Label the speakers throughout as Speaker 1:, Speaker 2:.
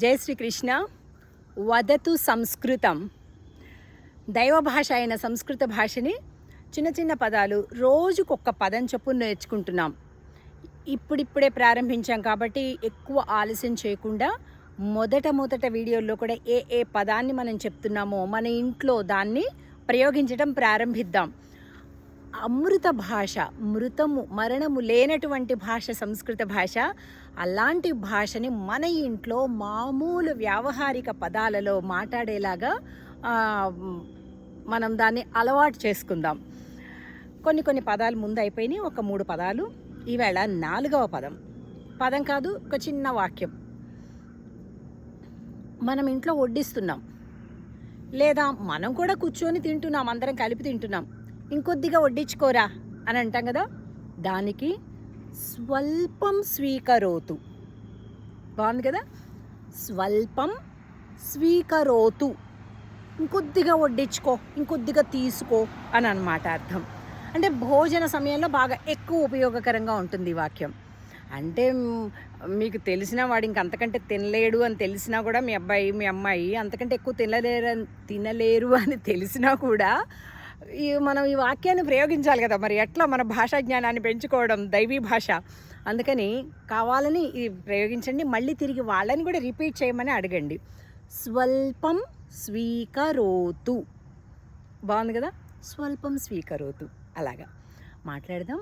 Speaker 1: జై శ్రీకృష్ణ. వదతు సంస్కృతం. దైవ భాష అయిన సంస్కృత భాషని చిన్న చిన్న పదాలు రోజుకొక్క పదం చొప్పున నేర్చుకుంటున్నాం. ఇప్పుడిప్పుడే ప్రారంభించాం కాబట్టి ఎక్కువ ఆలస్యం చేయకుండా మొదట మొదట వీడియోల్లో కూడా ఏ ఏ పదాన్ని మనం చెప్తున్నామో మన ఇంట్లో దాన్ని ప్రయోగించడం ప్రారంభిద్దాం. అమృత భాష మృతము మరణము లేనటువంటి భాష సంస్కృత భాష అలాంటి భాషని మన ఇంట్లో మామూలు వ్యావహారిక పదాలలో మాట్లాడేలాగా మనం దాన్ని అలవాటు చేసుకుందాం. కొన్ని కొన్ని పదాలు ముందు అయిపోయినాయి ఒక మూడు పదాలు. ఈవేళ నాలుగవ పదం. పదం కాదు ఒక చిన్న వాక్యం. మనం ఇంట్లో వడ్డిస్తున్నాం. లేదా మనం కూడా కూర్చొని తింటున్నాం అందరం కలిపి తింటున్నాం. ఇంకొద్దిగా వడ్డించుకోరా అని అంటాం కదా దానికి స్వల్పం స్వీకరోతు. బాగుంది కదా? స్వల్పం స్వీకరోతు. ఇంకొద్దిగా వడ్డించుకో ఇంకొద్దిగా తీసుకో అని అనమాట అర్థం. అంటే భోజన సమయంలో బాగా ఎక్కువ ఉపయోగకరంగా ఉంటుంది ఈ వాక్యం. అంటే మీకు తెలిసిన వాడు ఇంకంతకంటే తినలేడు అని తెలిసినా కూడా మీ అబ్బాయి మీ అమ్మాయి అంతకంటే ఎక్కువ తినలేరు అని తినలేరు అని తెలిసినా కూడా ఈ మనం ఈ వాక్యాన్ని ప్రయోగించాలి కదా మరి. ఎట్లా మన భాషా జ్ఞానాన్ని పెంచుకోవడం దైవీ భాష? అందుకని కావాలని ఇది ప్రయోగించండి. మళ్ళీ తిరిగి వాళ్ళని కూడా రిపీట్ చేయమని అడగండి. స్వల్పం స్వీకరోతు. బాగుంది కదా? స్వల్పం స్వీకరోతు. అలాగా. మాట్లాడదాం.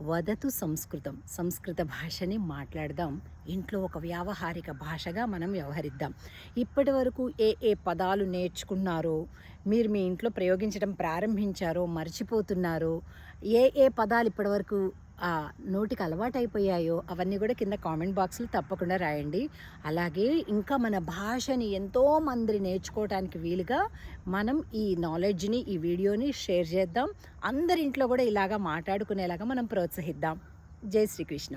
Speaker 1: వదతు సంస్కృతం సంస్కృత భాషని మాట్లాడదాం. ఇంట్లో ఒక వ్యావహారిక భాషగా మనం వ్యవహరిద్దాం. ఇప్పటి వరకు ఏ ఏ పదాలు నేర్చుకున్నారో మీరు మీ ఇంట్లో ప్రయోగించడం ప్రారంభించారో మర్చిపోతున్నారో ఏ ఏ పదాలు ఇప్పటివరకు నోటికి అలవాటైపోయాయో అవన్నీ కూడా కింద కామెంట్ బాక్స్లో తప్పకుండా రాయండి. అలాగే ఇంకా మన భాషని ఎంతో మంది నేర్చుకోవడానికి వీలుగా మనం ఈ నాలెడ్జ్ని ఈ వీడియోని షేర్ చేద్దాం. అందరి ఇంట్లో కూడా ఇలాగా మాట్లాడుకునేలాగా మనం ప్రోత్సహిద్దాం. జై శ్రీకృష్ణ.